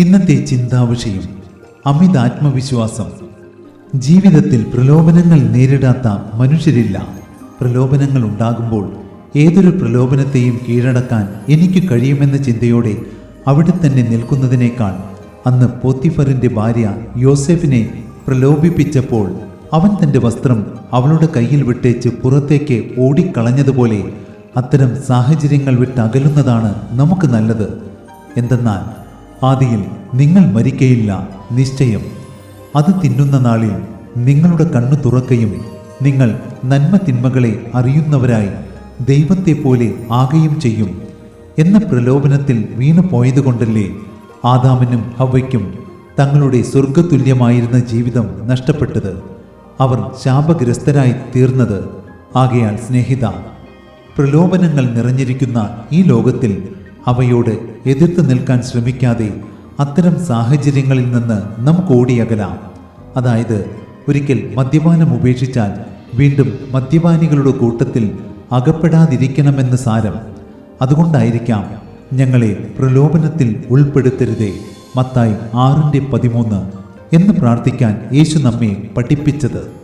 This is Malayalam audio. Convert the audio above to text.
ഇന്നത്തെ ചിന്താവിഷയം അമിത ആത്മവിശ്വാസം. ജീവിതത്തിൽ പ്രലോഭനങ്ങൾ നേരിടാത്ത മനുഷ്യരില്ല. പ്രലോഭനങ്ങൾ ഉണ്ടാകുമ്പോൾ ഏതൊരു പ്രലോഭനത്തെയും കീഴടക്കാൻ എനിക്ക് കഴിയുമെന്ന ചിന്തയോടെ അവിടെ തന്നെ നിൽക്കുന്നതിനേക്കാൾ അന്ന് പോത്തിഫറിന്റെ ഭാര്യ യോസെഫിനെ പ്രലോഭിപ്പിച്ചപ്പോൾ അവൻ തന്റെ വസ്ത്രം അവളുടെ കയ്യിൽ വിട്ടേച്ച് പുറത്തേക്ക് ഓടിക്കളഞ്ഞതുപോലെ അത്തരം സാഹചര്യങ്ങൾ വിട്ടകലുന്നതാണ് നമുക്ക് നല്ലത്. എന്തെന്നാൽ ആദിയിൽ നിങ്ങൾ മരിക്കയില്ല നിശ്ചയം. അത് തിന്നുന്ന നാളിൽ നിങ്ങളുടെ കണ്ണു തുറക്കുകയും നിങ്ങൾ നന്മ തിന്മകളെ അറിയുന്നവരായി ദൈവത്തെ പോലെ ആകുകയും ചെയ്യും. എന്ന പ്രലോഭനത്തിൽ വീണു പോയതുകൊണ്ടല്ലേ ആദാമിനും ഹവയ്ക്കും തങ്ങളുടെ സ്വർഗതുല്യമായിരുന്ന ജീവിതം നഷ്ടപ്പെട്ടത്. അവർ ശാപഗ്രസ്തരായി തീർന്നത്. ആകയാൽ സ്നേഹിത പ്രലോഭനങ്ങൾ നിറഞ്ഞിരിക്കുന്ന ഈ ലോകത്തിൽ അവയോട് എതിർത്ത് നിൽക്കാൻ ശ്രമിക്കാതെ അത്തരം സാഹചര്യങ്ങളിൽ നിന്ന് നമുക്ക് ഓടിയകലാം. അതായത് ഒരിക്കൽ മദ്യപാനം ഉപേക്ഷിച്ചാൽ വീണ്ടും മദ്യപാനികളുടെ കൂട്ടത്തിൽ അകപ്പെടാതിരിക്കണമെന്ന് സാരം. അതുകൊണ്ടായിരിക്കാം ഞങ്ങളെ പ്രലോഭനത്തിൽ ഉൾപ്പെടുത്തരുതേ. മത്തായി ആറിന്റെ പതിമൂന്ന് എന്ന് പ്രാർത്ഥിക്കാൻ യേശു നമ്മെ പഠിപ്പിച്ചത്.